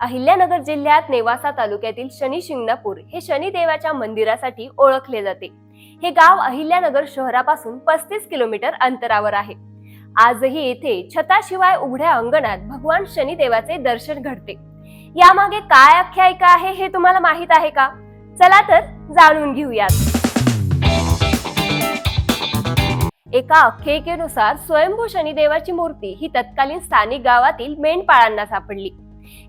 अहिल्यानगर जिल्ह्यात नेवासा तालुक्यातील शनी शिंगणापूर हे शनिदेवाच्या मंदिरासाठी ओळखले जाते. हे गाव अहिल्यानगर शहरापासून पस्तीस किलोमीटर अंतरावर आहे. आजही येथे छताशिवाय उघड्या अंगणात भगवान शनिदेवाचे दर्शन घडते. यामागे काय आख्यायिका आहे हे तुम्हाला माहीत आहे का? चला तर जाणून घेऊयात. एका आख्यायिकेनुसार स्वयंभू शनिदेवाची मूर्ती ही तत्कालीन स्थानिक गावातील मेंढपाळांना सापडली.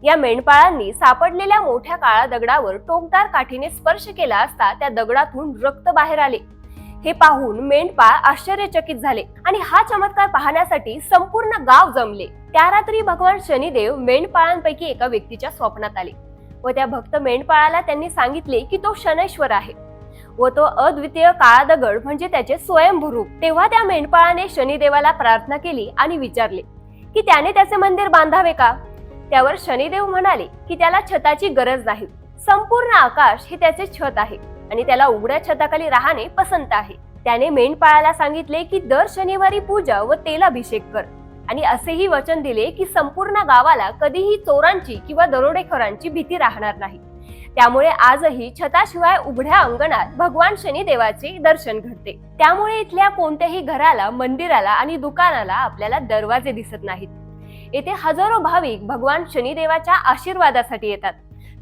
या मेंढपाळांनी सापडलेल्या मोठ्या काळा दगडावर टोकदार काठीने स्पर्श केला असता त्या दगडातून रक्त बाहेर आले. हे पाहून मेंढपाळ आश्चर्यचकित झाले आणि हा चमत्कार पाहण्यासाठी संपूर्ण गाव जमले. त्या रात्री भगवान शनिदेव मेंढपाळांपैकी एका व्यक्तीच्या स्वप्नात आले व त्या भक्त मेंढपाळाला त्यांनी सांगितले की तो शनेश्वर आहे व तो अद्वितीय काळा दगड म्हणजे त्याचे स्वयंभूरूप. तेव्हा त्या मेंढपाळाने शनिदेवाला प्रार्थना केली आणि विचारले की त्याने त्याचे मंदिर बांधावे का? त्यावर शनिदेव म्हणाले की त्याला छताची गरज नाही. संपूर्ण आकाश हे त्याचे छत आहे आणि त्याला उघड्या छताखाली राहणे पसंत आहे. त्याने मेंढपाळाला सांगितले की दर शनिवारी पूजा व तेलाभिषेक कर. आणि असेही वचन दिले की संपूर्ण गावाला कधीही चोरांची किंवा दरोडेखोरांची भीती राहणार नाही. त्यामुळे आजही छताशिवाय उघड्या अंगणात भगवान शनिदेवाचे दर्शन घडते. त्यामुळे इथल्या कोणत्याही घराला मंदिराला आणि दुकानाला आपल्याला दरवाजे दिसत नाहीत. येथे हजारो भाविक भगवान शनिदेवाच्या आशीर्वादासाठी येतात.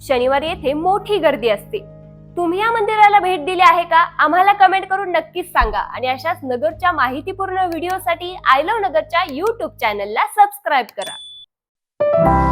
शनिवारी येथे मोठी गर्दी असते. तुम्ही या मंदिराला भेट दिली आहे का? आम्हाला कमेंट करून नक्कीच सांगा. आणि अशाच नगरच्या माहितीपूर्ण व्हिडिओसाठी आय लव्ह नगरच्या युट्यूब चॅनलला सबस्क्राईब करा.